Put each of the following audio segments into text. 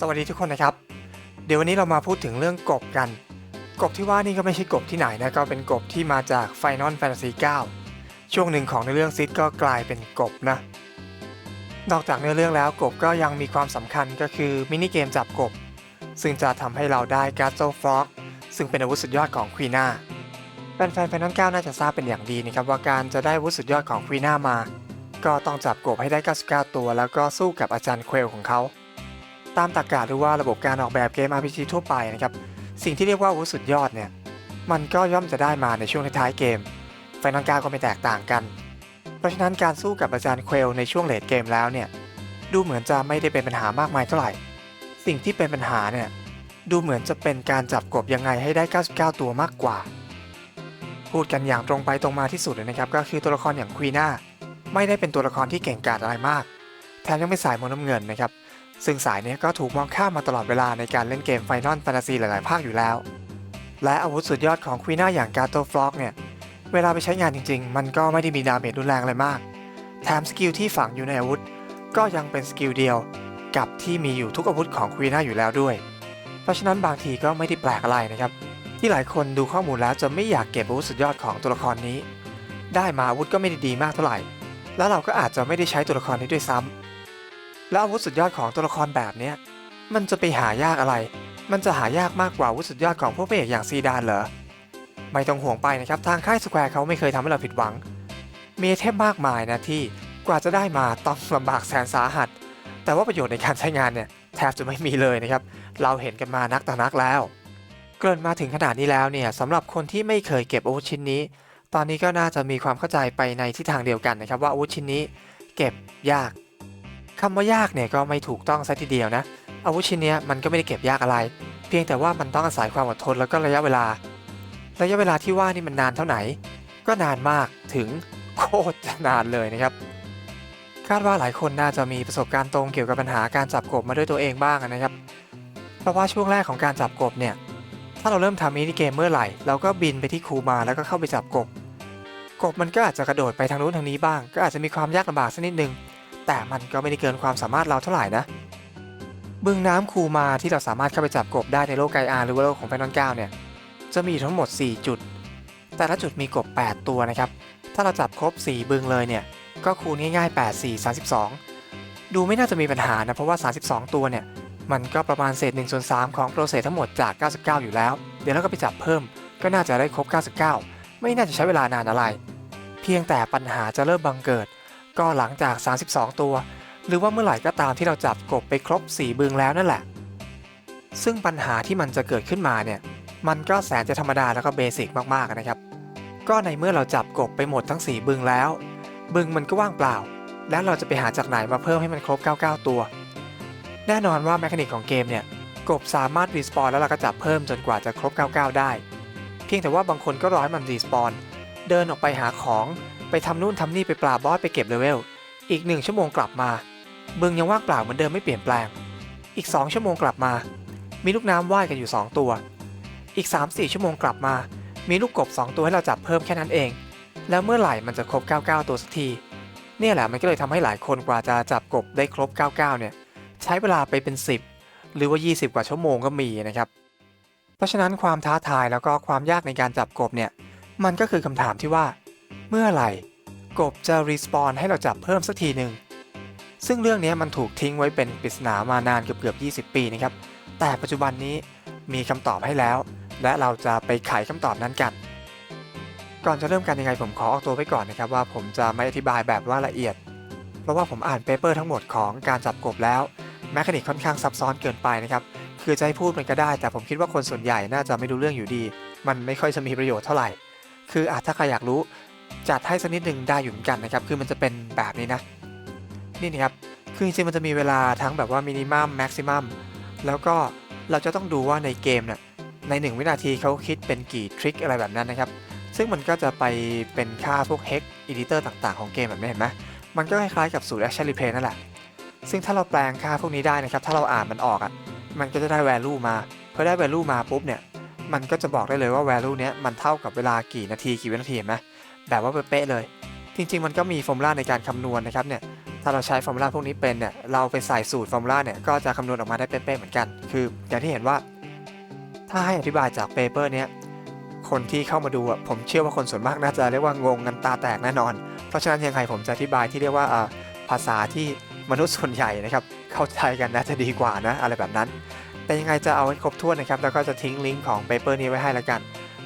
สวัสดีทุกคนนะครับ เดี๋ยววันนี้เรามาพูดถึงเรื่องกบกัน กบที่ว่านี่ก็ไม่ใช่กบที่ไหนนะก็เป็นกบที่มาจาก Final Fantasy 9 ช่วงหนึ่งของในเรื่องซิดก็กลายเป็นกบนะ นอกจากเนื้อเรื่องแล้วกบก็ยังมีความสำคัญก็คือมินิเกมจับกบ ซึ่งจะทำให้เราได้ g a z z l e Frog ซึ่งเป็นอาวุธสุดยอดของควีน่าแฟนๆ Final 9 น่าจะทราบเป็นอย่างดีนะครับว่าการจะได้อาวุธสุดยอดของควีน่ามา ก็ต้องจับกบให้ได้ 99 ตัว แล้วก็สู้กับอาจารย์เควลของเขา ตามตรรกะหรือว่าระบบการออกแบบเกม RPG ทั่วไปนะครับ สิ่งที่เรียกว่าอาวุธสุดยอดเนี่ย มันก็ย่อมจะได้มาในช่วงท้ายเกมไฟนอลกาก็ไม่แตกต่างกัน เพราะฉะนั้นการสู้กับอาจารย์เควลในช่วงเลดเกมแล้วเนี่ย ดูเหมือนจะไม่ได้เป็นปัญหามากมายเท่าไหร่ สิ่งที่เป็นปัญหาเนี่ย ดูเหมือนจะเป็นการจับกบยังไงให้ได้ 99 ตัวมากกว่า พูดกันอย่างตรงไปตรงมาที่สุดเลยนะครับ ก็คือตัวละครอย่างควีน่าไม่ได้เป็นตัวละครที่เก่งกาจอะไรมาก แถมยังเป็นสายมนต์น้ำเงินนะครับ ซึ่งสายนี้ก็ถูกมองข้ามมาตลอดเวลาในการเล่นเกม Final Fantasy หลาย ๆ ภาคอยู่แล้ว และอาวุธสุดยอดของควีน่าอย่างกาโตฟลอกเนี่ย เวลาไปใช้งานจริง ๆ มันก็ไม่ได้มีดาเมจรุนแรงอะไรมาก แถมสกิลที่ฝังอยู่ในอาวุธ ก็ยังเป็นสกิลเดียวกับที่มีอยู่ทุกอาวุธของควีน่าอยู่แล้วด้วย เพราะฉะนั้นบางทีก็ไม่ได้แปลกอะไรนะครับ ที่หลายคนดูข้อมูลแล้วจะไม่อยากเก็บอาวุธสุดยอดของตัวละครนี้ ได้มาอาวุธก็ไม่ได้ดีมากเท่าไหร่ แล้วเราก็อาจจะไม่ได้ใช้ตัวละครนี้ด้วยซ้ำ แล้วอาวุธสุดยอดของตัวละครแบบเนี้ยมันจะไปหายากอะไร มันจะหายากมากกว่าอาวุธสุดยอดของพวกพระเอกอย่างซีดานเหรอ ไม่ต้องห่วงไปนะครับ ทางค่ายสแควร์เขาไม่เคยทำให้เราผิดหวัง มีเทมมากมายนะที่กว่าจะได้มาต้องลำบากแสนสาหัส แต่ว่าประโยชน์ในการใช้งานเนี่ยแทบจะไม่มีเลยนะครับ เราเห็นกันมานักต่อนักแล้ว เกริ่นมาถึงขนาดนี้แล้วเนี่ยสำหรับคนที่ไม่เคยเก็บอาวุธชิ้นนี้ ตอนนี้ก็น่าจะมีความเข้าใจไปในทิศทางเดียวกันนะครับ ว่าอาวุธชิ้นนี้ เก็บยาก คำว่ายากเนี่ยก็ไม่ถูกต้องซะทีเดียวนะ อาวุธชิ้นเนี้ยมันก็ไม่ได้เก็บยากอะไร เพียงแต่ว่ามันต้องอาศัยความอดทนแล้วก็ระยะเวลา ระยะเวลาที่ว่านี่มันนานเท่าไหร่ก็นานมากถึงโคตรนานเลยนะครับ คาดว่าหลายคนน่าจะมีประสบการณ์ตรงเกี่ยวกับปัญหาการจับกบมาด้วยตัวเองบ้างนะครับ เพราะว่าช่วงแรกของการจับกบเนี่ย ถ้าเราเริ่มทำมินิเกมเมื่อไหร่ เราก็บินไปที่คูมาแล้วก็เข้าไปจับกบ กบมันก็อาจจะกระโดดไปทางนู้นทางนี้บ้าง ก็อาจจะมีความยากลำบากสักนิดนึง แต่มันก็ไม่ได้เกินความสามารถเราเท่าไหร่นะบึงน้ำคูมาที่เราสามารถเข้าไปจับกบได้ในโลกไกอาหรือว่าโลกของแฟนนอนเก้าเนี่ยจะมีทั้งหมด 4 จุด แต่ละจุดมีกบ 8 ตัวนะครับ ถ้าเราจับครบ 4 บึงเลยเนี่ย ก็คูณง่ายๆ 8 4 32 ดูไม่น่าจะมีปัญหานะ เพราะว่า 32 ตัวเนี่ย มันก็ประมาณเศษ1ส่วน3ของโปรเซสทั้งหมดจาก 99 อยู่แล้ว เดี๋ยวเราก็ไปจับเพิ่ม ก็น่าจะได้ครบ 99 ไม่น่าจะใช้เวลานานอะไร เพียงแต่ปัญหาจะเริ่มบังเกิด ก็หลังจาก 32 ตัว หรือว่าเมื่อไหร่ก็ตามที่เราจับกบไปครบ 4 บึงแล้วนั่นแหละ ซึ่งปัญหาที่มันจะเกิดขึ้นมาเนี่ย มันก็แสนจะธรรมดาแล้วก็เบสิกมากๆนะครับ ก็ในเมื่อเราจับกบไปหมดทั้ง 4 บึงแล้ว บึงมันก็ว่างเปล่า แล้วเราจะไปหาจากไหนมาเพิ่มให้มันครบ 99 ตัว แน่นอนว่าแมคานิกของเกมเนี่ย กบสามารถรีสปอนแล้วเราก็จับเพิ่มจนกว่าจะครบ 99 ได้ เพียงแต่ว่าบางคนก็รอให้มันรีสปอนเดินออกไปหาของ ไปทำนู่นทำนี่ไปปราบบอสไปเก็บเลเวล อีกหนึ่งชั่วโมงกลับมาบึงยังว่างเปล่าเหมือนเดิมไม่เปลี่ยนแปลง อีก2ชั่วโมงกลับมา มีลูกน้ำว่ายกันอยู่ 2 ตัว อีก 3-4 ชั่วโมงกลับมา มีลูกกบ 2 ตัวให้เราจับเพิ่มแค่นั้นเอง แล้วเมื่อไหร่มันจะครบ 99 ตัวสักที เนี่ยแหละมันก็เลยทำให้หลายคนกว่าจะจับกบได้ครบ 99 เนี่ย ใช้เวลาไปเป็น 10 หรือว่า 20 กว่าชั่วโมงก็มีนะครับ เพราะฉะนั้นความท้าทายแล้วก็ความยากในการจับกบเนี่ย มันก็คือคำถามที่ว่า เมื่อไหร่กบจะรีสปอนให้เราจับเพิ่มสักทีหนึ่งซึ่งเรื่องนี้มันถูกทิ้งไว้เป็นปริศนามานานเกือบเกือบ20 ปีนะครับ แต่ปัจจุบันนี้มีคำตอบให้แล้ว และเราจะไปไขคำตอบนั้นกัน ก่อนจะเริ่มกันยังไงผมขอออกตัวไว้ก่อนนะครับว่าผมจะไม่อธิบายแบบว่าละเอียด เพราะว่าผมอ่านเปเปอร์ทั้งหมดของการจับกบแล้วแมคานิกค่อนข้างซับซ้อนเกินไปนะครับ คือจะให้พูดมันก็ได้ แต่ผมคิดว่าคนส่วนใหญ่น่าจะไม่รู้เรื่องอยู่ดี มันไม่ค่อยจะมีประโยชน์เท่าไหร่ คืออาจถ้าใครอยากรู้ จัดให้สักนิดหนึ่งได้อยู่เหมือนกันนะครับ คือมันจะเป็นแบบนี้นะ นี่นะครับ คือจริงๆมันจะมีเวลาทั้งแบบว่ามินิมัมแม็กซิมัมแล้วก็เราจะต้องดูว่าในเกมเนี่ยใน 1 วินาทีเขาคิดเป็นกี่ทริคอะไรแบบนั้นนะครับ ซึ่งมันก็จะไปเป็นค่าพวก hex editor ต่างๆของเกมแบบนี้เห็นไหมมันก็คล้ายๆกับสูตร action replay นั่นแหละ ซึ่งถ้าเราแปลงค่าพวกนี้ได้นะครับ ถ้าเราอ่านมันออกอะ มันก็จะได้ value มาพอได้ value มาปุ๊บเนี่ย มันก็จะบอกได้เลยว่า value เนี้ยมันเท่ากับเวลากี่นาทีกี่วินาทีเห็นไหม แบบว่าเป๊ะเลย จริง ๆ มันก็มีฟอร์มูลาในการคำนวณนะครับเนี่ยทาเราใช้ฟอร์มูลาพวกนี้เป็นเนี่ยเราไปใส่สูตรฟอร์มูลาเนี่ยก็จะคำนวณออกมาได้เป๊ะๆเหมือนกัน คืออย่างที่เห็นว่า ถ้าให้อธิบายจากเปเปอร์เนี้ยคนที่เข้ามาดูอะผมเชื่อว่าคนส่วนมากน่าจะเรียกว่างงกันตาแตกแน่นอน เพราะฉะนั้นยังไงผมจะอธิบายที่เรียกว่าอ่าภาษาที่มนุษย์ส่วนใหญ่นะครับเข้าใจกันน่าจะดีกว่านะอะไรแบบนั้น แต่ยังไงจะเอาให้ครบถ้วนนะครับแล้วก็จะทิ้งลิงก์ของเปเปอร์นี้ไว้ให้ละกัน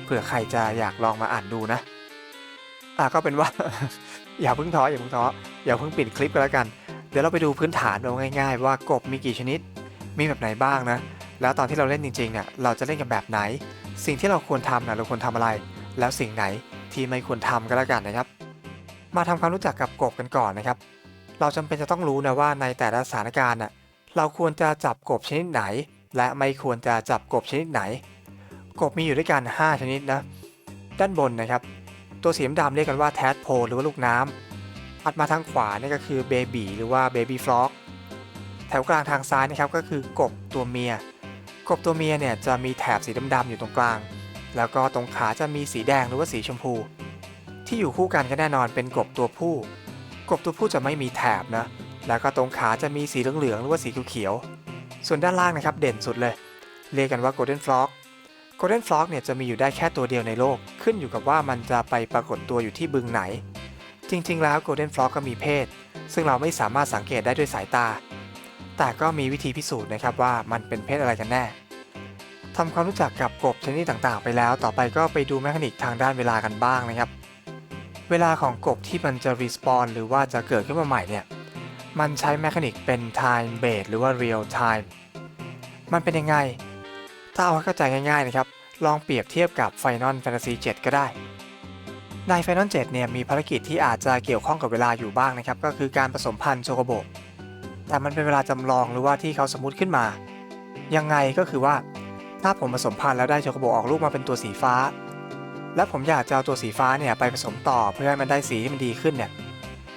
เผื่อใครจะอยากลองมาอ่านดูนะ อะก็เป็นว่า อย่าเพิ่งท้ออย่าเพิ่งท้ออย่าเพิ่งปิดคลิปกันแล้วกัน เดี๋ยวเราไปดูพื้นฐานดูง่ายๆ ว่ากบมีกี่ชนิด มีแบบไหนบ้างนะ แล้วตอนที่เราเล่นจริงๆเนี่ยเราจะเล่นกันแบบไหน สิ่งที่เราควรทำนะเราควรทำอะไร แล้วสิ่งไหนที่ไม่ควรทำก็แล้วกันนะครับ มาทำความรู้จักกับกบกันก่อนนะครับ เราจำเป็นจะต้องรู้นะว่าในแต่ละสถานการณ์น่ะเราควรจะจับกบชนิดไหน และไม่ควรจะจับกบชนิดไหน กบมีอยู่ด้วยกัน 5 ชนิดนะ ด้านบนนะครับ ตัวสีดำเรียกกันว่าแทดโพหรือว่าลูกน้ำถัดมาทางขวานี่ก็คือเบบีหรือว่าเบบี้ฟล็อกแถวกลางทางซ้ายนะครับก็คือกบตัวเมีย กบตัวเมียเนี่ยจะมีแถบสีดำๆอยู่ตรงกลาง แล้วก็ตรงขาจะมีสีแดงหรือว่าสีชมพู ที่อยู่คู่กันก็แน่นอนเป็นกบตัวผู้ กบตัวผู้จะไม่มีแถบนะแล้วก็ตรงขาจะมีสีเหลืองๆหรือว่าสีเขียวๆส่วนด้านล่างนะครับเด่นสุดเลย เรียกกันว่า Golden Frog Golden Frog เนี่ยจะมีอยู่ได้แค่ตัวเดียวในโลก ขึ้นอยู่กับว่ามันจะไปปรากฏตัวอยู่ที่บึงไหน จริงๆ แล้ว Golden Frog ก็มีเพศ ซึ่งเราไม่สามารถสังเกตได้ด้วยสายตา แต่ก็มีวิธีพิสูจน์นะครับว่ามันเป็นเพศอะไรกันแน่ทำความรู้จักกับกบชนิดต่างๆ ไปแล้ว ต่อไปก็ไปดูแมคานิกทางด้านเวลากันบ้างนะครับ เวลาของกบที่มันจะรีสปอนหรือว่าจะเกิดขึ้นมาใหม่เนี่ย มันใช้แมคานิกเป็น time base หรือว่า real time มันเป็นยังไง ถ้าเอาให้เข้าใจง่ายๆนะครับ ลองเปรียบเทียบกับ Final Fantasy 7 ก็ได้ ใน Final 7 เนี่ยมีภารกิจที่อาจจะเกี่ยวข้องกับเวลาอยู่บ้างนะครับ ก็คือการผสมพันธุ์โชโกโบแต่มันเป็นเวลาจำลองหรือว่าที่เขาสมมติขึ้นมา ยังไงก็คือว่า ถ้าผมผสมพันธุ์แล้วได้โชโกโบออกลูกมาเป็นตัวสีฟ้า และผมอยากจะเอาตัวสีฟ้าเนี่ยไปผสมต่อเพื่อให้มันได้สีที่มันดีขึ้นเนี่ย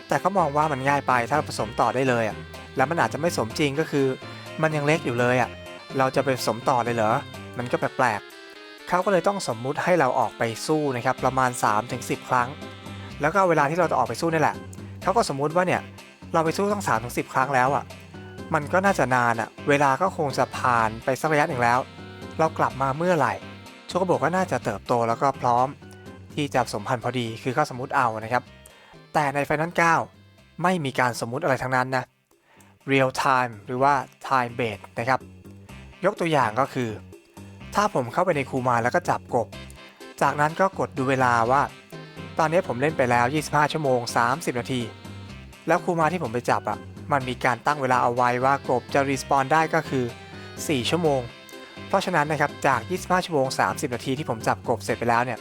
แต่เขามองว่ามันง่ายไปถ้าเราผสมต่อได้เลยอะ แล้วมันอาจจะไม่สมจริงก็คือ มันยังเล็กอยู่เลยอะ เราจะไปสมต่อเลยเหรอ มันก็แปลกๆเขาก็เลยต้องสมมุติให้เราออกไปสู้นะครับประมาณ 3-10 ครั้ง แล้วก็เวลาที่เราจะออกไปสู้นี่แหละเขาก็สมมุติว่าเนี่ยเราไปสู้ต้อง3-10 ครั้งแล้วอะ มันก็น่าจะนานอะ เวลาก็คงจะผ่านไปสักระยะหนึ่งแล้ว เรากลับมาเมื่อไหร่โชโกโบะก็น่าจะเติบโตแล้วก็พร้อม ที่จะสมพันธ์พอดีคือเขาสมมติเอานะครับ แต่ใน Final 9ไม่มีการสมมุติอะไรทั้งนั้นนะ real time หรือว่า time based นะครับ ยกตัวอย่างก็คือ ถ้าผมเข้าไปในคูมาแล้วก็จับกบ จากนั้นก็กดดูเวลาว่า ตอนนี้ผมเล่นไปแล้ว 25 ชั่วโมง 30 นาที แล้วคูมาที่ผมไปจับอะ่ะ มันมีการตั้งเวลาเอาไว้ว่ากบจะรีสปอนได้ก็คือ 4 ชั่วโมง เพราะฉะนั้นนะครับจาก 25 ชั่วโมง 30 นาทีที่ผมจับกบเสร็จไปแล้วเนี่ย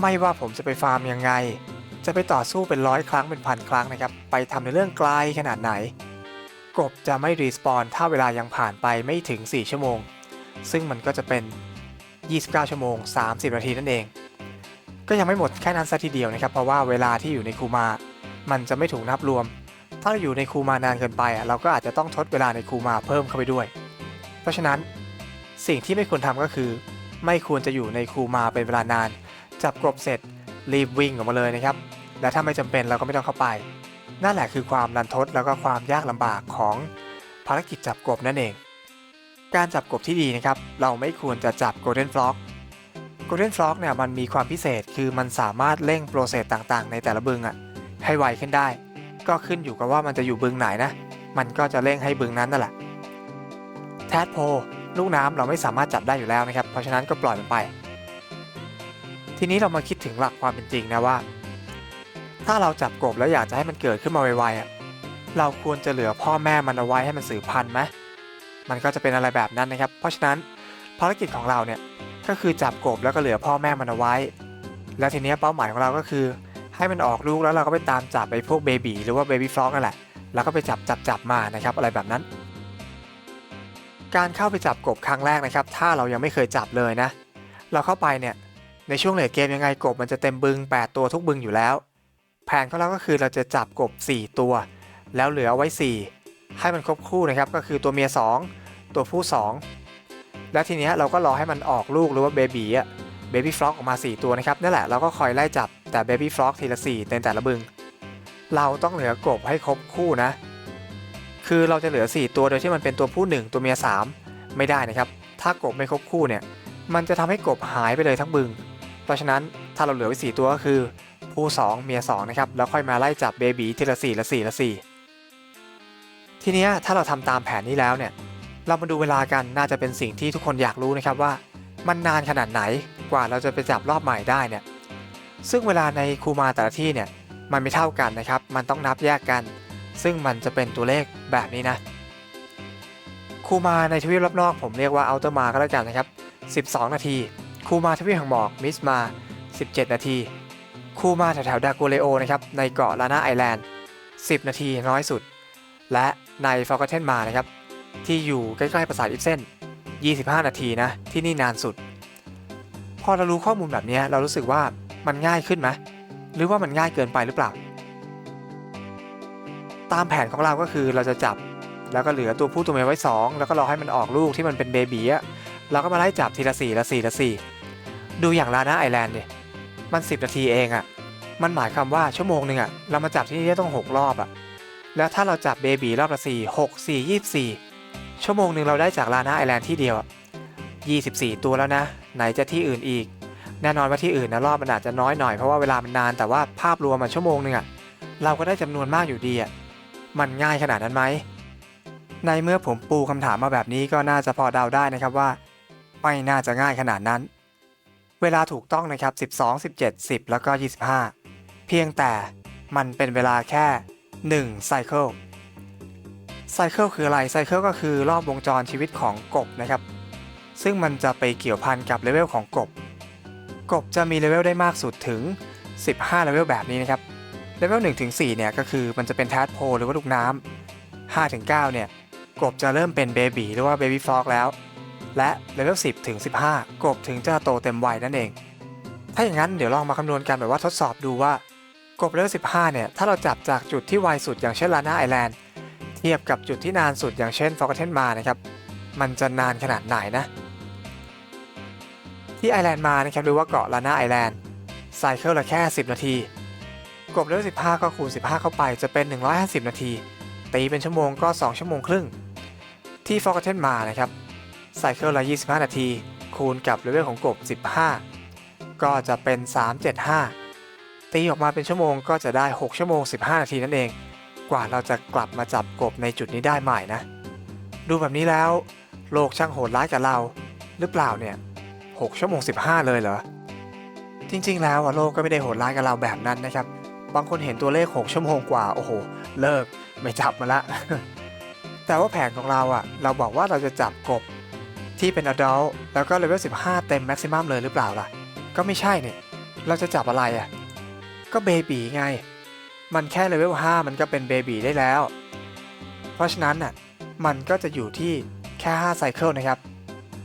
ไม่ว่าผมจะไปฟาร์มยังไง จะไปต่อสู้เป็นร้อยครั้งเป็นพันครั้งนะครับ ไปทำในเรื่องไกลขนาดไหน กบจะไม่รีสปอนถ้าเวลายังผ่านไปไม่ถึง 4 ชั่วโมง ซึ่งมันก็จะเป็น 29 ชั่วโมง 30 นาทีนั่นเอง ก็ยังไม่หมดแค่นั้นซะทีเดียวนะครับ เพราะว่าเวลาที่อยู่ในคูมา มันจะไม่ถูกนับรวม ถ้าเราอยู่ในคูมานานเกินไปอะเราก็อาจจะต้องทดเวลาในคูมาเพิ่มเข้าไปด้วย เพราะฉะนั้นสิ่งที่ไม่ควรทำก็คือ ไม่ควรจะอยู่ในคูมาเป็นเวลานาน จับกบเสร็จรีบวิ่งออกมาเลยนะครับ และถ้าไม่จำเป็นเราก็ไม่ต้องเข้าไป นั่นแหละคือความรันทดแล้วก็ความยากลำบากของภารกิจจับกบนั่นเอง การจับกบที่ดีนะครับ เราไม่ควรจะจับ Golden Frog Golden Frog เนี่ยมันมีความพิเศษคือมันสามารถเร่งโปรเซสต่างๆ ในแต่ละบึงอะ่ะให้ไวขึ้นได้ ก็ขึ้นอยู่กับว่ามันจะอยู่บึงไหนนะ มันก็จะเร่งให้บึงนั้นนั่นแหละแทดโพลูกน้ำเราไม่สามารถจับได้อยู่แล้วนะครับ เพราะฉะนั้นก็ปล่อยมันไป ทีนี้เรามาคิดถึงหลักความเป็นจริงนะว่า ถ้าเราจับกบแล้วอยากจะให้มันเกิดขึ้นมาไวๆอะเราควรจะเหลือพ่อแม่มันเอาไว้ให้มันสืบพันธุ์ไหมมันก็จะเป็นอะไรแบบนั้นนะครับ เพราะฉะนั้นภารกิจของเราเนี่ยก็คือจับกบแล้วก็เหลือพ่อแม่มันเอาไว้ แล้วทีนี้เป้าหมายของเราก็คือ ให้มันออกลูกแล้วเราก็ไปตามจับไปพวกเบบีหรือว่าเบบี้ฟลอกนั่นแหละแล้วก็ไปจับจับจับมานะครับ อะไรแบบนั้น การเข้าไปจับกบครั้งแรกนะครับ ถ้าเรายังไม่เคยจับเลยนะ เราเข้าไปเนี่ยในช่วงเลทเกมยังไงกบมันจะเต็มบึง 8 ตัวทุกบึงอยู่แล้ว แผนของเราก็คือเราจะจับกบ 4 ตัว แล้วเหลือไว้ 4 ให้มันครบคู่นะครับก็คือตัวเมีย 2 ตัวผู้ 2 แล้วทีนี้เราก็รอให้มันออกลูกหรือว่าเบบีอะเบบี้ฟล็อกออกมา 4 ตัวนะครับนั่นแหละเราก็คอยไล่จับแต่เบบี้ฟล็อกทีละ4ในแต่ละบึง เราต้องเหลือกบให้ครบคู่นะ คือเราจะเหลือ 4 ตัวโดยที่มันเป็นตัวผู้ 1 ตัวเมีย 3 ไม่ได้นะครับ ถ้ากบไม่ครบคู่เนี่ยมันจะทำให้กบหายไปเลยทั้งบึง เพราะฉะนั้นถ้าเราเหลือไว้4ตัวก็คือ ผู้ 2 เมีย2นะครับแล้วค่อยมาไล่จับเบบีทีละ4ละ4ละ4ทีนี้ถ้าเราทำตามแผนนี้แล้วเนี่ยเรามาดูเวลากันน่าจะเป็นสิ่งที่ทุกคนอยากรู้นะครับว่า มันนานขนาดไหนกว่าเราจะไปจับรอบใหม่ได้เนี่ยซึ่งเวลาในคูมาแต่ละที่เนี่ยมันไม่เท่ากันนะครับ มันต้องนับแยกกัน ซึ่งมันจะเป็นตัวเลขแบบนี้นะคูมาในทวีปรอบนอกผมเรียกว่าอัลเตอร์มาก็แล้วกันนะครับ 12 นาทีคูมาทวีปแห่งหมอกมิสมา 17 นาที คู่มาแถวๆดาโกเลโอนะครับในเกาะลานาไอแลนด์ 10 นาทีน้อยสุด และในฟอร์กเทนมานะครับที่อยู่ใกล้ๆปราสาทอิฟเซน25 นาทีนะที่นี่นานสุด พอเรารู้ข้อมูลแบบนี้เรารู้สึกว่ามันง่ายขึ้นไหมหรือว่ามันง่ายเกินไปหรือเปล่า ตามแผนของเราก็คือเราจะจับแล้วก็เหลือตัวผู้ตัวเมียไว้ 2 แล้วก็รอให้มันออกลูกที่มันเป็นเบบีอะเราก็มาไล่จับทีละ4ละ4ละ4ดูอย่างลานาไอแลนด์เนี่ย มัน 10 นาทีเองอะมันหมายความว่าชั่วโมงหนึ่งอะเรามาจับที่นี่ได้ต้อง 6 รอบอะแล้วถ้าเราจับเบบีรอบละ4 6 4 24 ชั่วโมงหนึ่งเราได้จากลานาไอแลนด์ที่เดียว 24 ตัวแล้วนะ ไหนจะที่อื่นอีก แน่นอนว่าที่อื่นนะรอบมันอาจจะน้อยหน่อยเพราะว่าเวลามันนานแต่ว่าภาพรวมมันชั่วโมงหนึ่งอะเราก็ได้จำนวนมากอยู่ดีอะมันง่ายขนาดนั้นไหม ในเมื่อผมปูคำถามมาแบบนี้ก็น่าจะพอเดาได้นะครับว่า ไม่น่าจะง่ายขนาดนั้น เวลาถูกต้องนะครับ 12 17 10 แล้วก็ 25 เพียงแต่มันเป็นเวลาแค่1ไซเคิลไซเคิลคืออะไรไซเคิลก็คือรอบวงจรชีวิตของกบนะครับ ซึ่งมันจะไปเกี่ยวพันกับเลเวลของกบ กบจะมีเลเวลได้มากสุดถึง 15เลเวลแบบนี้นะครับ เลเวล1ถึง4เนี่ยก็คือมันจะเป็นแทสโพหรือว่าลูกน้ำ5ถึง9เนี่ยกบจะเริ่มเป็นเบบีหรือว่าเบบี้ฟอกแล้ว และเลเวล10 ถึง 15 กบถึงจะโตเต็มวัยนั่นเอง ถ้าอย่างนั้นเดี๋ยวลองมาคำนวณกันแบบว่าทดสอบดูว่ากบเลเวล15 เนี่ย ถ้าเราจับจากจุดที่ไวสุดอย่างเช่นลาน่าไอแลนด์เทียบกับจุดที่นานสุดอย่างเช่นฟอกเทนมานะครับ มันจะนานขนาดไหนนะ ที่ไอแลนด์มานะครับหรือว่าเกาะลาน่าไอแลนด์ไซเคิลละแค่ 10 นาที กบเลเวล15 ก็คูณ 15 เข้าไปจะเป็น 150 นาที ตีเป็นชั่วโมงก็ 2 ชั่วโมงครึ่ง ที่ฟอกเทนมานะครับ ไซเคิลละ 25 นาที คูณกับเลเวลของกบ 15 ก็จะเป็น 375 ตีออกมาเป็นชั่วโมงก็จะได้ 6 ชั่วโมง 15 นาทีนั่นเอง กว่าเราจะกลับมาจับกบในจุดนี้ได้ใหม่นะ ดูแบบนี้แล้ว โลกช่างโหดร้ายกับเรา หรือเปล่าเนี่ย 6 ชั่วโมง 15 เลยเหรอ จริง ๆ แล้วอะโลกก็ไม่ได้โหดร้ายกับเราแบบนั้นนะครับ บางคนเห็นตัวเลข 6 ชั่วโมงกว่า โอ้โห เลิก ไม่จับมาละแต่ว่าแผนของเราอะเราบอกว่าเราจะจับกบ ที่เป็น adult แล้วก็เลเวล15 เต็ม maximum เลยหรือเปล่าล่ะ ก็ไม่ใช่เนี่ย เราจะจับอะไรอะก็เบบีไง มันแค่เลเวล5มันก็เป็นเบบีได้แล้ว เพราะฉะนั้นน่ะ มันก็จะอยู่ที่แค่5ไซเคิลนะครับ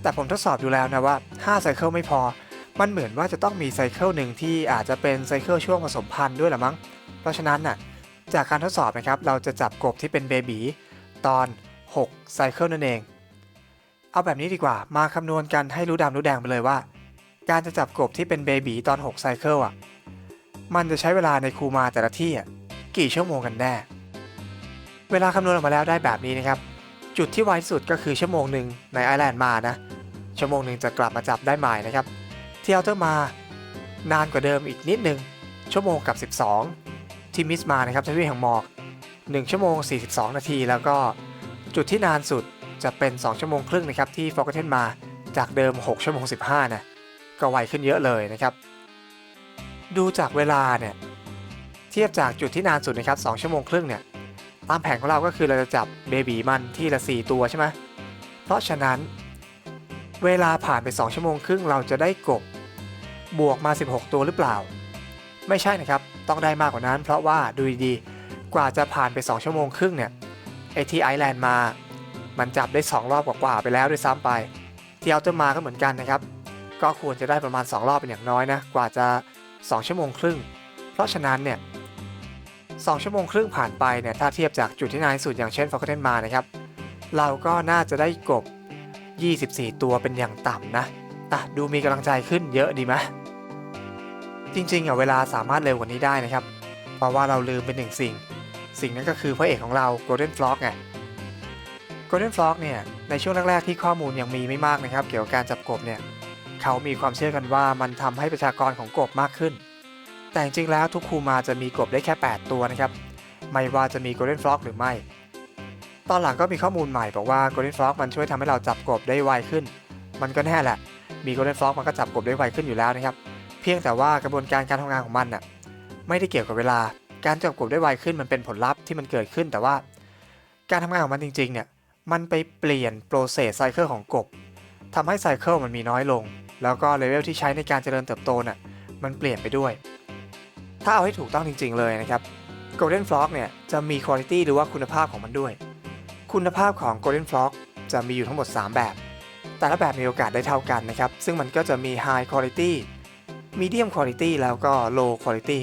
แต่ผมทดสอบดูแล้วนะว่า5ไซเคิลไม่พอ มันเหมือนว่าจะต้องมีไซเคิลหนึ่งที่อาจจะเป็นไซเคิลช่วงผสมพันธุ์ด้วยละมั้ง เพราะฉะนั้นน่ะ จากการทดสอบนะครับ เราจะจับกบที่เป็นเบบีตอน6ไซเคิลนั่นเอง เอาแบบนี้ดีกว่ามาคำนวณกันให้รู้ดำรู้แดงไปเลยว่า การจะจับกบที่เป็นเบบีตอน6ไซเคิลอะ มันจะใช้เวลาในคูมาแต่ละที่อะกี่ชั่วโมงกันแน่ เวลาคำนวณออกมาแล้วได้แบบนี้นะครับ จุดที่ไวที่สุดก็คือชั่วโมงหนึ่งในไอแลนด์มานะ ชั่วโมงหนึ่งจะกลับมาจับได้ใหม่นะครับ ที่อัลเทอร์มานานกว่าเดิมอีกนิดนึง ชั่วโมงกับ 12 ที่มิสมานะครับทวีแห่งหมอก 1 ชั่วโมง 42 นาที แล้วก็จุดที่นานสุด จะเป็น 2 ชั่วโมงครึ่งนะครับที่ฟอกเทนมาจากเดิม 6 ชั่วโมง 15 นะก็ไวขึ้นเยอะเลยนะครับ ดูจากเวลาเนี่ยเทียบจากจุดที่นานสุดนะครับ 2 ชั่วโมงครึ่งเนี่ยตามแผนของเราก็คือเราจะจับเบบีมันที่ละ 4 ตัวใช่ไหมเพราะฉะนั้น เวลาผ่านไป 2 ชั่วโมงครึ่งเราจะได้กบบวกมา 16 ตัวหรือเปล่า ไม่ใช่นะครับต้องได้มากกว่านั้น เพราะว่าดูดีๆกว่าจะผ่านไป 2 ชั่วโมงครึ่งเนี่ยไอที่ไอแลนด์มา มันจับได้ 2 รอบกว่าๆไปแล้วด้วยซ้ำไป ที่อัลเตอร์มาก็เหมือนกันนะครับ ก็ควรจะได้ประมาณ 2 รอบเป็นอย่างน้อยนะ กว่าจะ 2 ชั่วโมงครึ่ง เพราะฉะนั้นเนี่ย2ชั่วโมงครึ่งผ่านไปเนี่ยถ้าเทียบจากจุดที่นานที่สุดอย่างเช่นฟอร์เทนมานะครับเราก็น่าจะได้กบ 24 ตัวเป็นอย่างต่ำนะอะดูมีกำลังใจขึ้นเยอะดีไหมจริงๆอะเวลาสามารถเร็วกว่านี้ได้นะครับ เพราะว่าเราลืมเป็นหนึ่งสิ่ง สิ่งนั้นก็คือพระเอกของเรา Golden Frog ไง Golden Frog เนี่ยในช่วงแรกๆที่ข้อมูลยังมีไม่มากนะครับเกี่ยวกับการจับกบเนี่ยเขามีความเชื่อกันว่ามันทำให้ประชากรของกบมากขึ้น แต่จริงๆแล้วทุกคูมาจะมีกบได้แค่ 8 ตัวนะครับไม่ว่าจะมี Golden Frog หรือไม่ ตอนหลังก็มีข้อมูลใหม่บอกว่า Golden Frog มันช่วยทำให้เราจับกบได้ไวขึ้น มันก็แน่แหละมี Golden Frog มันก็จับกบได้ไวขึ้นอยู่แล้วนะครับเพียงแต่ว่ากระบวนการการทำงานของมันน่ะไม่ได้เกี่ยวกับเวลาการจับกบได้ไวขึ้นมันเป็นผลลัพธ์ที่มันเกิดขึ้นแต่ว่าการทำงานของมันจริงๆเนี่ย มันไปเปลี่ยนโปรเซสไซเคิลของกบทำให้ไซเคิลมันมีน้อยลง แล้วก็เลเวลที่ใช้ในการเจริญเติบโตน่ะมันเปลี่ยนไปด้วย ถ้าเอาให้ถูกต้องจริง ๆ เลยนะครับ Golden Frog เนี่ยจะมีคุณภาพหรือว่าคุณภาพของมันด้วย คุณภาพของ Golden Frog จะมีอยู่ทั้งหมด 3 แบบ แต่ละแบบมีโอกาสได้เท่ากันนะครับ ซึ่งมันก็จะมี High Quality Medium Quality แล้วก็ Low Quality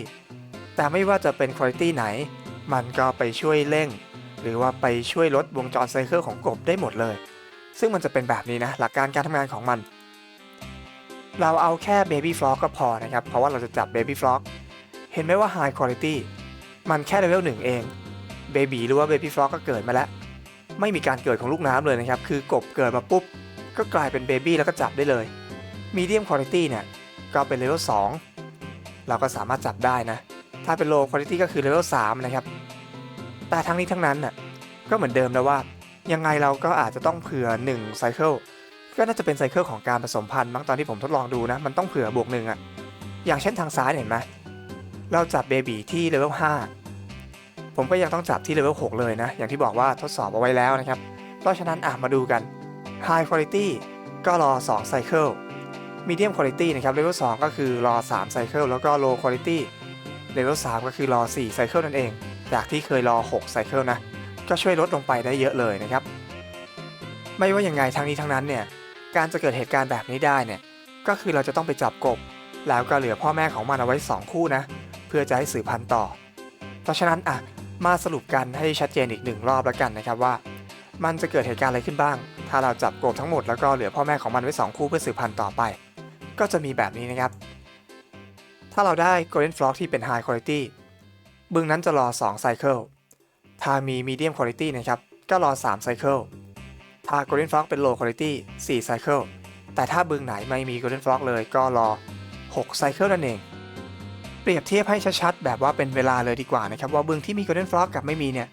แต่ไม่ว่าจะเป็น Quality ไหน มันก็ไปช่วยเร่ง หรือว่าไปช่วยลดวงจรไซเคิลของกบได้หมดเลย ซึ่งมันจะเป็นแบบนี้นะ หลักการการทำงานของมัน เราเอาแค่ Baby Frog ก็พอนะครับ เพราะว่าเราจะจับ Baby Frog เห็นไหมว่า High Quality มันแค่เลเวลหนึ่งเอง Baby หรือว่า Baby Frog ก็เกิดมาแล้ว ไม่มีการเกิดของลูกน้ำเลยนะครับ คือกบเกิดมาปุ๊บ ก็กลายเป็น Baby แล้วก็จับได้เลย Medium Quality เนี่ยก็เป็นเลเวล2เราก็สามารถจับได้นะ ถ้าเป็น Low Quality ก็คือเลเวล3นะครับ แต่ทั้งนี้ทั้งนั้นน่ะก็เหมือนเดิมนะว่า ยังไงเราก็อาจจะต้องเผื่อ1ไซเคิลก็น่าจะเป็นไซเคิลของการผสมพันธุ์มั้งตอนที่ผมทดลองดูนะ มันต้องเผื่อบวกหนึ่งอะอย่างเช่นทางซ้ายเห็นไหมเราจับเบบีที่เลเวล5ผมก็ยังต้องจับที่เลเวล6เลยนะ อย่างที่บอกว่าทดสอบเอาไว้แล้วนะครับ เพราะฉะนั้นอะมาดูกัน High Quality ก็รอ2ไซเคิล Medium Quality นะครับเลเวล2ก็คือรอ3ไซเคิลแล้วก็ Low Quality เลเวล3ก็คือรอ4ไซเคิลนั่นเอง จากที่เคยรอ 6 ไซเคิลนะ ก็ช่วยลดลงไปได้เยอะเลยนะครับ ไม่ว่าอย่างไงทั้งนี้ทั้งนั้นเนี่ย การจะเกิดเหตุการณ์แบบนี้ได้เนี่ย ก็คือเราจะต้องไปจับกบ แล้วก็เหลือพ่อแม่ของมันเอาไว้ 2 คู่นะ เพื่อจะให้สืบพันธุ์ต่อ เพราะฉะนั้นอะ มาสรุปกันให้ชัดเจนอีกหนึ่งรอบแล้วกันนะครับว่า มันจะเกิดเหตุการณ์อะไรขึ้นบ้าง ถ้าเราจับกบทั้งหมดแล้วก็เหลือพ่อแม่ของมันไว้ 2 คู่เพื่อสืบพันธุ์ต่อไป ก็จะมีแบบนี้นะครับ ถ้าเราได้ Golden Frog ที่เป็น High Quality บึงนั้นจะรอ2ไซเคิลถ้ามี Medium Quality นะครับ ก็รอ3ไซเคิลถ้า Golden Frog เป็น Low Quality 4ไซเคิลแต่ถ้าบึงไหนไม่มี Golden Frog เลยก็รอ6ไซเคิลนั่นเอง เปรียบเทียบให้ชัดๆ แบบว่าเป็นเวลาเลยดีกว่านะครับว่าบึงที่มี Golden Frog กับไม่มีเนี่ย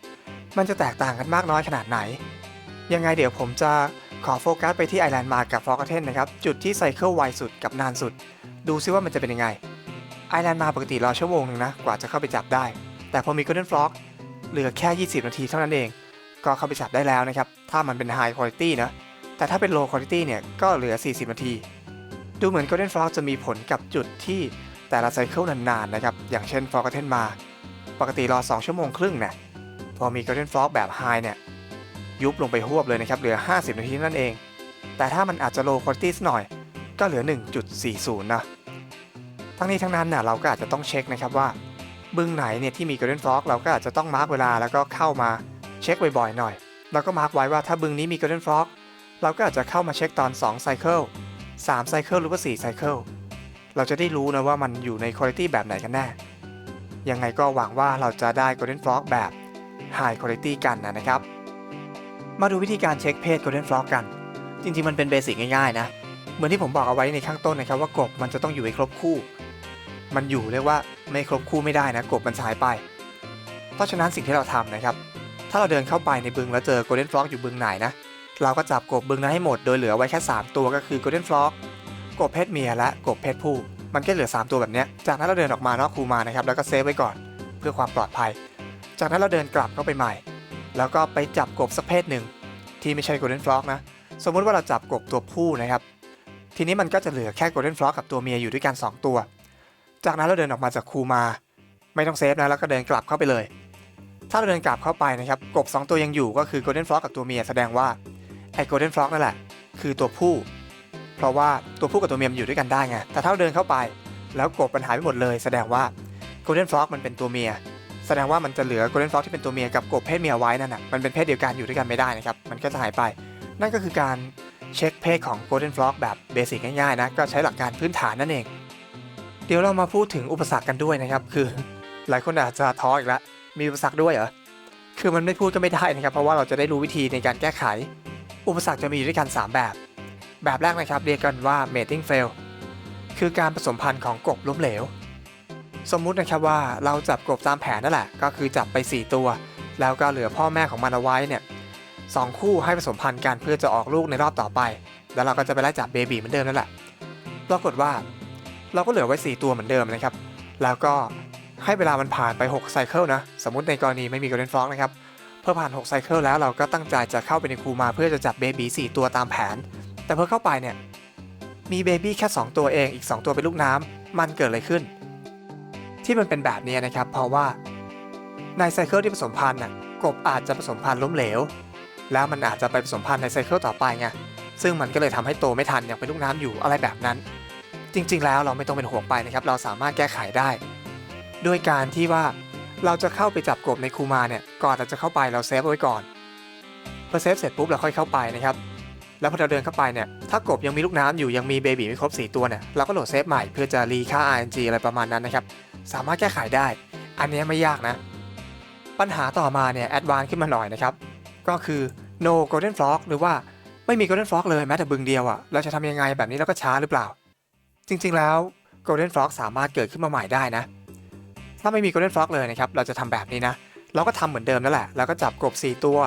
มันจะแตกต่างกันมากน้อยขนาดไหน ยังไงเดี๋ยวผมจะขอโฟกัสไปที่ไอแลนด์มากับฟลอกเทนนะครับ จุดที่ไซเคิลไวสุดกับนานสุด ดูซิว่ามันจะเป็นยังไงไอแลนด์มาปกติรอชั่วโมงหนึงนะกว่าจะเข้าไปจับได้ แต่พอมี Golden Frog เหลือแค่ 20 นาทีเท่านั้นเอง ก็เข้าไปจับได้แล้วนะครับ ถ้ามันเป็น High Quality นะ แต่ถ้าเป็น Low Quality เนี่ย ก็เหลือ 40 นาที ดูเหมือน Golden Frog จะมีผลกับจุดที่แต่ละไซเคิลนานๆนะครับ อย่างเช่น f o r g o t t e n มา ปกติรอ 2 ชั่วโมงครึ่งนะพอมี Golden Frog แบบ High เนี่ย ยุบลงไปหวบเลยนะครับ เหลือ 50 นาทีนั่นเอง แต่ถ้ามันอาจจะ Low Quality หน่อย ก็เหลือ 1.40 นะ ทั้งนี้ทั้งนั้นน่ะเราก็อาจจะต้องเช็คนะครับว่า บึงไหนเนี่ยที่มี Golden Frog เราก็อาจจะต้องมาร์กเวลาแล้วก็เข้ามาเช็คบ่อยๆหน่อยแล้วก็มาร์กไว้ว่าถ้าบึงนี้มี Golden Frog เราก็อาจจะเข้ามาเช็คตอน2ไซเคิล3ไซเคิลหรือว่า4ไซเคิลเราจะได้รู้นะว่ามันอยู่ในคุณภาพแบบไหนกันแน่ ยังไงก็หวังว่าเราจะได้ Golden Frog แบบ High Quality กันนะครับ มาดูวิธีการเช็คเพศ Golden Frog กัน จริงๆมันเป็นเบสิกง่ายๆนะ เหมือนที่ผมบอกเอาไว้ในข้างต้นนะครับว่ากบมันจะต้องอยู่ให้ครบคู่ มันอยู่เรียกว่าไม่ครบคู่ไม่ได้นะกบมันสายไป เพราะฉะนั้นสิ่งที่เราทำนะครับ ถ้าเราเดินเข้าไปในบึงแล้วเจอ Golden Frog อยู่บึงไหนนะ เราก็จับกบบึงนั้นให้หมดโดยเหลือไว้แค่ 3 ตัวก็คือ Golden Frog กกบเพศเมียและกบเพศผู้ มันก็เหลือ 3 ตัวแบบนี้ จากนั้นเราเดินออกมานอกคูมานะครับแล้วก็เซฟไว้ก่อนเพื่อความปลอดภัย จากนั้นเราเดินกลับเข้าไปใหม่ แล้วก็ไปจับกบสักเพศหนึ่งที่ไม่ใช่ Golden Frog นะ สมมุติว่าเราจับกบตัวผู้นะครับ ทีนี้มันก็จะเหลือแค่ Golden Frog กับตัวเมียอยู่ด้วยกัน 2 ตัว จากนั้นเราเดินออกมาจากคูมา ไม่ต้องเซฟนะแล้วก็เดินกลับเข้าไปเลย ถ้าเราเดินกลับเข้าไปนะครับกบ 2 ตัวยังอยู่ก็คือ Golden Frog กับตัวเมียแสดงว่าไอ้ Golden Frog นั่นแหละคือตัวผู้ เพราะว่าตัวผู้กับตัวเมียมันอยู่ด้วยกันได้ไงแต่ถ้าเราเดินเข้าไป แล้วกบมันหายไปหมดเลย แสดงว่า Golden Frog มันเป็นตัวเมียแสดงว่ามันจะเหลือ Golden Frog ที่เป็นตัวเมียกับกบเพศเมียไว้นั่นน่ะมันเป็นเพศเดียวกันอยู่ด้วยกันไม่ได้นะครับมันก็จะหายไป นั่นก็คือการเช็คเพศของ Golden Frog แบบเบสิกง่ายๆนะก็ใช้หลักการพื้นฐานนั่นเอง เดี๋ยวเรามาพูดถึงอุปสรรคกันด้วยนะครับ คือ หลายคนอาจจะท้ออีกแล้วมีอุปสรรคด้วยเหรอคือมันไม่พูดก็ไม่ได้นะครับ เพราะว่าเราจะได้รู้วิธีในการแก้ไข อุปสรรคจะมีอยู่ด้วยกัน 3 แบบ แบบแรกนะครับเรียกกันว่า mating fail คือการผสมพันธุ์ของกบล้มเหลว สมมุตินะครับว่าเราจับกบตามแผนนั่นแหละ ก็คือจับไป 4 ตัว แล้วก็เหลือพ่อแม่ของมันเอาไว้เนี่ยสองคู่ให้ผสมพันธุ์กันเพื่อจะออกลูกในรอบต่อไป แล้วเราก็จะไปไล่จับเบบีเหมือนเดิมนั่นแหละ ปรากฏว่า เราก็เหลือไว้ 4 ตัวเหมือนเดิมนะครับ แล้วก็ให้เวลามันผ่านไป6ไซเคิลนะ สมมติในกรณีไม่มี Golden Frog นะครับ เพื่อผ่าน6ไซเคิลแล้วเราก็ตั้งใจจะเข้าไปในครูมาเพื่อจะจับเบบี4ตัวตามแผน แต่พอเข้าไปเนี่ย มีเบบี้แค่ 2 ตัวเอง อีก 2 ตัวเป็นลูกน้ำมันเกิดอะไรขึ้น ที่มันเป็นแบบนี้นะครับ เพราะว่าในไซเคิลที่ผสมพันธุ์น่ะ กบอาจจะผสมพันธุ์ล้มเหลว แล้วมันอาจจะไปผสมพันธุ์ในไซเคิลต่อไปไง ซึ่งมันก็เลยทำให้โตไม่ทันยังเป็นลูกน้ำอยู่อะไรแบบนั้น จริง ๆ แล้วเราไม่ต้องเป็นห่วงไปนะครับ เราสามารถแก้ไขได้ ด้วยการที่ว่าเราจะเข้าไปจับกบในคูมาเนี่ย ก่อนเราจะเข้าไปเราเซฟเอาไว้ก่อนพอเซฟเสร็จปุ๊บเราค่อยเข้าไปนะครับ แล้วพอเราเดินเข้าไปเนี่ย ถ้ากบยังมีลูกน้ำอยู่ยังมีเบบีไม่ครบ 4 ตัวเนี่ย เราก็โหลดเซฟใหม่เพื่อจะรีค่า RNG อะไรประมาณนั้นนะครับ สามารถแก้ไขได้ อันนี้ไม่ยากนะ ปัญหาต่อมาเนี่ยแอดวานขึ้นมาหน่อยนะครับ ก็คือ no golden frog หรือว่าไม่มี golden frog เลยแม้แต่บึงเดียวอะ่ะ เราจะทำยังไงแบบนี้เราก็ช้าหรือเปล่า จริงๆแล้ว golden frog สามารถเกิดขึ้นมาใหม่ได้นะ ถ้าไม่มี golden frog เลยนะครับ เราจะทำแบบนี้นะ เราก็ทำเหมือนเดิมนั่นแหละ แล้วก็จับกบ 4 ตัว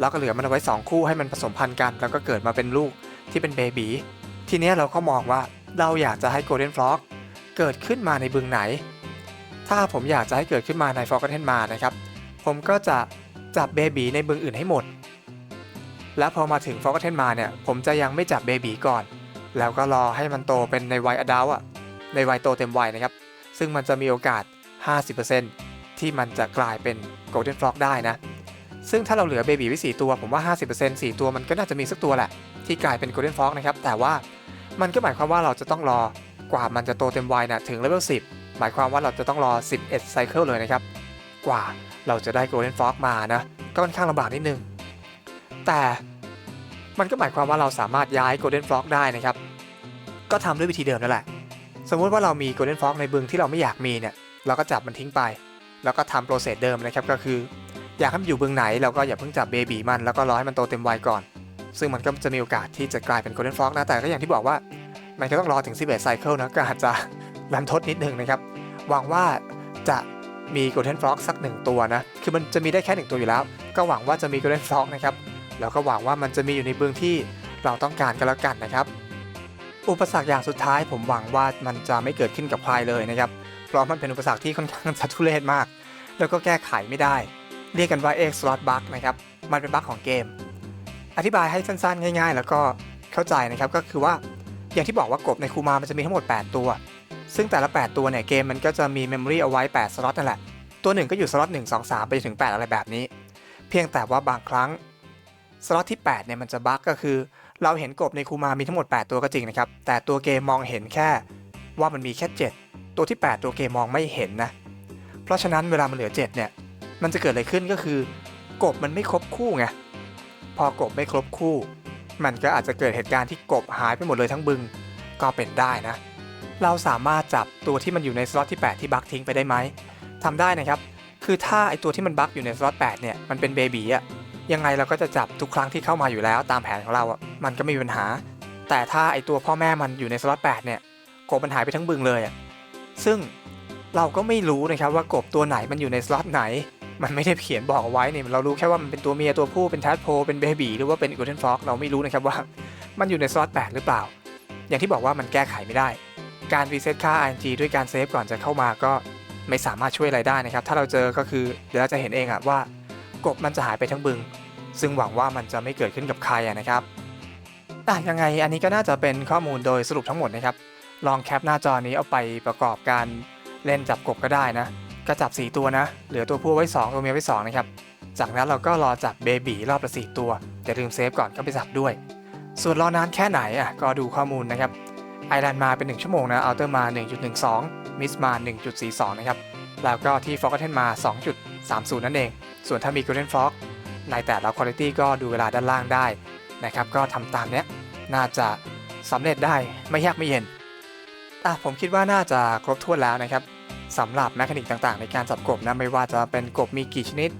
แล้วก็เหลือมันเอาไว้ 2 คู่ให้มันผสมพันธุ์กัน แล้วก็เกิดมาเป็นลูกที่เป็นเบบีทีนี้เราก็มองว่าเราอยากจะให้ golden frog เกิดขึ้นมาในบึงไหน ถ้าผมอยากจะให้เกิดขึ้นมาใน forgotten มานะครับ ผมก็จะจับเบบีในบึงอื่นให้หมด แล้วพอมาถึง forgotten มาเนี่ย ผมจะยังไม่จับเบบีก่อน แล้วก็รอให้มันโตเป็นในวัยอดัลอะในวัยโตเต็มวัยนะครับ ซึ่งมันจะมีโอกาส 50%ที่มันจะกลายเป็น golden frog ได้นะ ซึ่งถ้าเราเหลือเบบีไว้4ตัว ผมว่า 50% 4 ตัวมันก็น่าจะมีสักตัวแหละ ที่กลายเป็น golden frog นะครับ แต่ว่ามันก็หมายความว่าเราจะต้องรอกว่ามันจะโตเต็มวัยนะถึงเลเวล10 หมายความว่าเราจะต้องรอ 11ไซเคิลเลยนะครับ กว่าเราจะได้ golden frog มานะ ก็ค่อนข้างลำบากนิดนึง แต่ มันก็หมายความว่าเราสามารถย้าย golden frog ได้นะครับ ก็ทำด้วยวิธีเดิมนั่นแหละ สมมุติว่าเรามี golden frog ในบึงที่เราไม่อยากมีเนี่ย เราก็จับมันทิ้งไป แล้วก็ทำโปรเซสเดิมนะครับ ก็คือ อยากให้มันอยู่บึงไหนเราก็อย่าเพิ่งจับเบบีมัน แล้วก็รอให้มันโตเต็มวัยก่อน ซึ่งมันก็จะมีโอกาสที่จะกลายเป็น golden frog นะ แต่ก็อย่างที่บอกว่า มันก็ต้องรอถึง11ไซเคิลนะก็อาจจะรันทดนิดนึงนะครับ หวังว่าจะมี golden frog สักหนึ่งตัวนะ คือมันจะมีได้แค่หนึ่งตัวอยู่แล้ว ก็หวังว่าจะมี golden frog นะครับ แล้วก็หวังว่ามันจะมีอยู่ในบึงที่เราต้องการกันแล้วกันนะครับ อุปสรรคอย่างสุดท้ายผมหวังว่ามันจะไม่เกิดขึ้นกับใครเลยนะครับ เพราะมันเป็นอุปสรรคที่ค่อนข้างจะทุเรศมาก แล้วก็แก้ไขไม่ได้ เรียกกันว่า X slot bug นะครับ มันเป็นบั๊กของเกม อธิบายให้สั้นๆ ง่าย ๆ แล้วก็เข้าใจนะครับก็คือว่าอย่างที่บอกว่ากบในคูมามันจะมีทั้งหมด 8 ตัว ซึ่งแต่ละ 8 ตัวเนี่ยเกมมันก็จะมีเมมโมรีเอาไว้ 8 สล็อตนั่นแหละ ตัวหนึ่งก็อยู่สล็อต1 2 3 ไปจนถึง 8 อะไรแบบนี้ เพียงแต่ว่าบางครั้ง สล็อตที่ 8 เนี่ยมันจะบั๊กก็คือ เราเห็นกบในคูมามีทั้งหมด 8 ตัวก็จริงนะครับ แต่ตัวเกมมองเห็นแค่ว่ามันมีแค่ 7 ตัวที่ 8 ตัวเกมมองไม่เห็นนะ เพราะฉะนั้นเวลามันเหลือ 7 เนี่ย มันจะเกิดอะไรขึ้นก็คือ กบมันไม่ครบคู่ไง พอกบไม่ครบคู่ มันก็อาจจะเกิดเหตุการณ์ที่กบหายไปหมดเลยทั้งบึง ก็เป็นได้นะ เราสามารถจับตัวที่มันอยู่ในสล็อตที่ 8 ที่บั๊กทิ้งไปได้ไหมทำได้นะครับ คือถ้าไอตัวที่มันบั๊กอยู่ในสล็อต8เนี่ย มันเป็นเบบีอะ ยังไงเราก็จะจับทุกครั้งที่เข้ามาอยู่แล้วตามแผนของเราอะมันก็ไม่มีปัญหา แต่ถ้าไอตัวพ่อแม่มันอยู่ในสล็อต8เนี่ยกบมันหายไปทั้งบึงเลยอะซึ่งเราก็ไม่รู้นะครับว่ากบตัวไหนมันอยู่ในสล็อตไหน มันไม่ได้เขียนบอกเอาไว้เนี่ยเรารู้แค่ว่ามันเป็นตัวเมียตัวผู้เป็นแทดโพเป็นเบบีหรือว่าเป็นกูเทนฟ็อกเราไม่รู้นะครับว่ามันอยู่ในสล็อต8หรือเปล่า อย่างที่บอกว่ามันแก้ไขไม่ได้ การรีเซ็ตค่า RNG ด้วยการเซฟก่อนจะเข้ามาก็ไม่สามารถช่วยอะไรได้นะครับ ถ้าเราเจอก็คือเดี๋ยวเราจะเห็นเองอะว่า กบมันจะหายไปทั้งบึง ซึ่งหวังว่ามันจะไม่เกิดขึ้นกับใครนะครับอ่ยังไงอันนี้ก็น่าจะเป็นข้อมูลโดยสรุปทั้งหมดนะครับ ลองแคปหน้าจอนี้เอาไปประกอบการเล่นจับกบก็ได้นะ ก็จับ 4 ตัวนะ เหลือตัวผู้ไว้ 2 ตัวเมียไว้ 2 นะครับ จากนั้นเราก็รอจับเบบีรอบละ4ตัวอย่าลืมเซฟก่อนก็ไปจับด้วย ส่วนรอนานแค่ไหนอะก็ดูข้อมูลนะครับ ไอแลนมาเป็น 1 ชั่วโมงนะอัลเตอร์มา 1.12 มิสมา 1.42 นะครับ แล้วก็ที่ฟอกเทนมา 30 นั่นเอง ส่วนถ้ามี Golden Frog ในแต่ละคุณภาพก็ดูเวลาด้านล่างได้นะครับ ก็ทำตามเนี้ยน่าจะสำเร็จได้ไม่ยากไม่เย็นอะผมคิดว่าน่าจะครบถ้วนแล้วนะครับสำหรับแมคานิกต่างๆ ในการจับกบนะไม่ว่าจะเป็นกบมีกี่ชนิด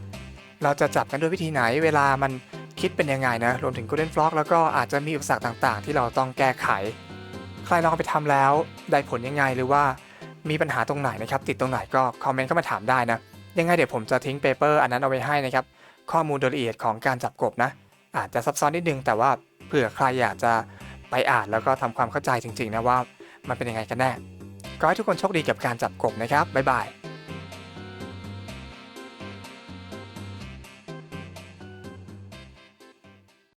เราจะจับกันด้วยวิธีไหนเวลามันคิดเป็นยังไงนะรวมถึง Golden Frog แล้วก็อาจจะมีอุปสรรคต่างๆ ที่เราต้องแก้ไข ใครลองไปทำแล้วได้ผลยังไงหรือว่ามีปัญหาตรงไหนนะครับ ติดตรงไหนก็คอมเมนต์เข้ามาถามได้นะ ยังไงเดี๋ยวผมจะทิ้งเปเปอร์อันนั้นเอาไว้ให้นะครับ ข้อมูลโดยละเอียดของการจับกบนะ อาจจะซับซ้อนนิดนึง แต่ว่าเผื่อใครอยากจะไปอ่านแล้วก็ทำความเข้าใจจริงๆนะว่า มันเป็นยังไงกันแน่ ก็ให้ทุกคนโชคดีกับการจับกบนะครับบ๊ายบาย